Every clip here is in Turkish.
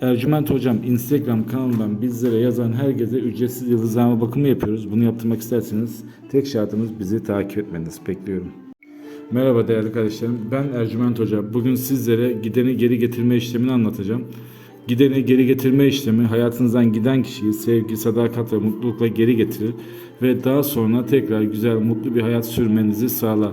Ercüment Hocam Instagram kanalından bizlere yazan herkese ücretsiz yıldızlama bakımı yapıyoruz. Bunu yaptırmak isterseniz tek şartımız bizi takip etmeniz. Bekliyorum. Merhaba değerli kardeşlerim. Ben Ercüment Hoca. Bugün sizlere gideni geri getirme işlemini anlatacağım. Gideni geri getirme işlemi hayatınızdan giden kişiyi sevgi, sadakat ve mutlulukla geri getirir ve daha sonra tekrar güzel, mutlu bir hayat sürmenizi sağlar.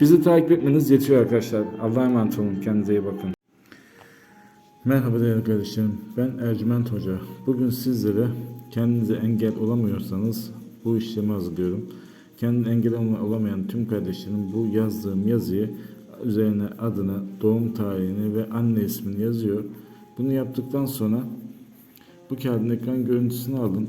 Bizi takip etmeniz yetiyor arkadaşlar. Allah'a emanet olun. Kendinize iyi bakın. Merhaba değerli kardeşlerim. Ben Ercüment Hoca. Bugün sizlere kendinize engel olamıyorsanız bu işlemi hazırlıyorum. Kendine engel olamayan tüm kardeşlerim bu yazdığım yazıyı üzerine adını, doğum tarihini ve anne ismini yazıyor. Bunu yaptıktan sonra bu kağıdın ekran görüntüsünü alın.